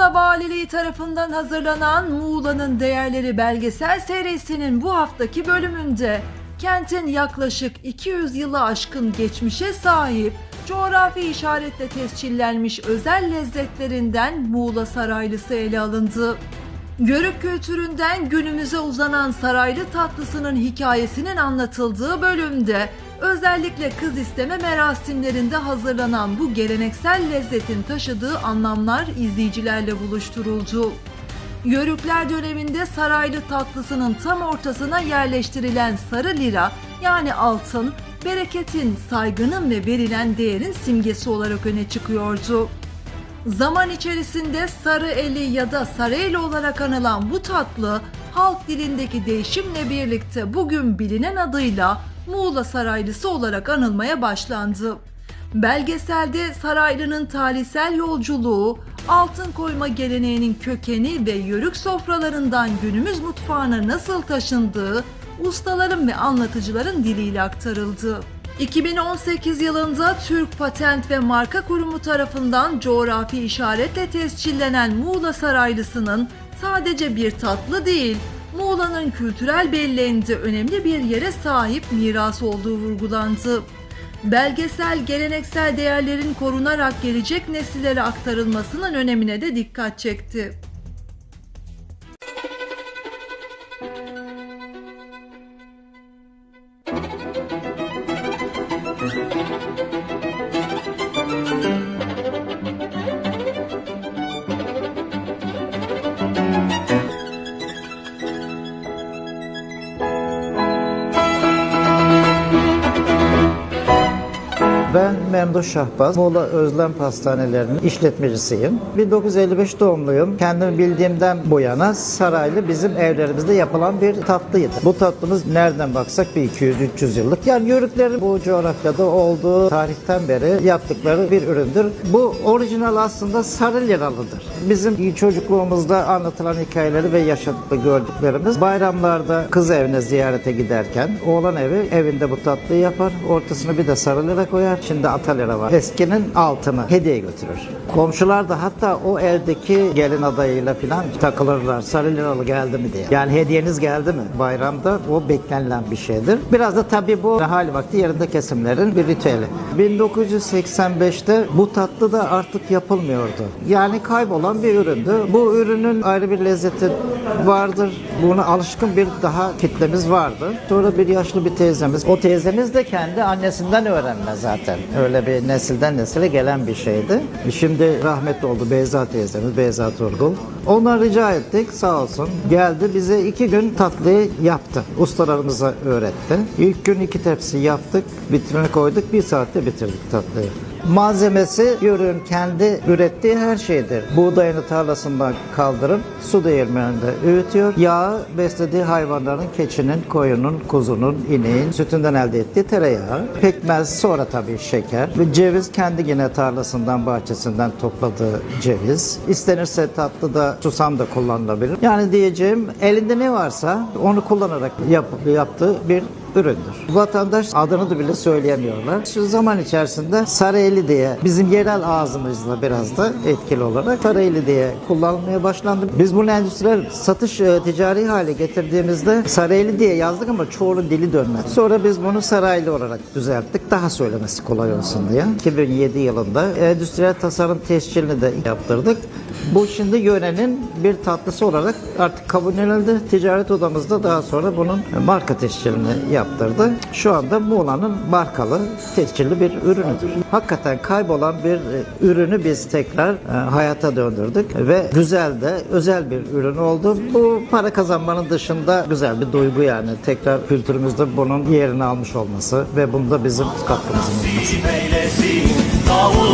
Muğla Valiliği tarafından hazırlanan Muğla'nın Değerleri belgesel serisinin bu haftaki bölümünde kentin yaklaşık 200 yılı aşkın geçmişe sahip coğrafi işaretle tescillenmiş özel lezzetlerinden Muğla Saraylısı ele alındı. Yörük kültüründen günümüze uzanan saraylı tatlısının hikayesinin anlatıldığı bölümde özellikle kız isteme merasimlerinde hazırlanan bu geleneksel lezzetin taşıdığı anlamlar izleyicilerle buluşturuldu. Yörükler döneminde saraylı tatlısının tam ortasına yerleştirilen sarı lira yani altın, bereketin, saygının ve verilen değerin simgesi olarak öne çıkıyordu. Zaman içerisinde sarı eli ya da sarayeli olarak anılan bu tatlı halk dilindeki değişimle birlikte bugün bilinen adıyla Muğla Saraylısı olarak anılmaya başlandı. Belgeselde Saraylı'nın tarihsel yolculuğu, altın koyma geleneğinin kökeni ve yörük sofralarından günümüz mutfağına nasıl taşındığı ustaların ve anlatıcıların diliyle aktarıldı. 2018 yılında Türk Patent ve Marka Kurumu tarafından coğrafi işaretle tescillenen Muğla Saraylısı'nın sadece bir tatlı değil, Muğla'nın kültürel belleğinde önemli bir yere sahip miras olduğu vurgulandı. Belgesel geleneksel değerlerin korunarak gelecek nesillere aktarılmasının önemine de dikkat çekti. Ben Memduh Şahbaz, Muğla Özlem Pastanelerinin işletmecisiyim. 1955 doğumluyum. Kendimi bildiğimden bu yana saraylı bizim evlerimizde yapılan bir tatlıydı. Bu tatlımız nereden baksak bir 200-300 yıllık. Yani yörüklerin bu coğrafyada olduğu tarihten beri yaptıkları bir üründür. Bu orijinal aslında sarı liralıdır. Bizim çocukluğumuzda anlatılan hikayeleri ve yaşadıklı gördüklerimiz bayramlarda kız evine ziyarete giderken oğlan evi evinde bu tatlıyı yapar. Ortasına bir de sarı lira koyar. Şimdi atalera var. Eskinin altını hediye götürür. Komşular da hatta o evdeki gelin adayıyla falan takılırlar. Sarı liralı geldi mi diye. Yani hediyeniz geldi mi? Bayramda o beklenilen bir şeydir. Biraz da tabii bu hali vakti yerinde kesimlerin bir ritüeli. 1985'te bu tatlı da artık yapılmıyordu. Yani kaybolan bir üründü. Bu ürünün ayrı bir lezzeti vardır. Buna alışkın bir daha kitlemiz vardı. Sonra bir yaşlı bir teyzemiz. O teyzemiz de kendi annesinden öğrenme zaten. Öyle bir nesilden nesile gelen bir şeydi. Şimdi rahmetli oldu Beyza teyzemiz, Beyza Turgul. Ondan rica ettik sağ olsun. Geldi bize iki gün tatlıyı yaptı. Ustalarımıza öğretti. İlk gün iki tepsi yaptık. Vitrine koyduk. Bir saatte bitirdik tatlıyı. Malzemesi yörüğün kendi ürettiği her şeydir. Buğdayını tarlasından kaldırıp su değirmeninde öğütüyor. Yağı beslediği hayvanların keçinin, koyunun, kuzunun, ineğin sütünden elde ettiği tereyağı. Pekmez sonra tabii şeker. Ve ceviz kendi yine tarlasından, bahçesinden topladığı ceviz. İstenirse tatlıda susam da kullanılabilir. Yani diyeceğim elinde ne varsa onu kullanarak yap, yaptığı bir üründür. Vatandaş adını da bile söyleyemiyorlar. Şu zaman içerisinde Sarayeli diye bizim yerel ağzımızla biraz da etkili olarak Sarayeli diye kullanılmaya başlandı. Biz bunu endüstriyel satış e, ticari hale getirdiğimizde Sarayeli diye yazdık ama çoğunun dili dönmedi. Sonra biz bunu Saraylı olarak düzelttik. Daha söylemesi kolay olsun diye. 2007 yılında endüstriyel tasarım tescilini de yaptırdık. Bu şimdi yörenin bir tatlısı olarak artık kabul edildi. Ticaret odamızda daha sonra bunun marka tescilini yaptırdı. Şu anda Muğla'nın markalı tescilli bir ürünüdür. Hakikaten kaybolan bir e, ürünü biz tekrar e, hayata döndürdük ve güzel de özel bir ürün oldu. Bu para kazanmanın dışında güzel bir duygu yani. Tekrar kültürümüzde bunun yerini almış olması ve bunda bizim katkımızın olması.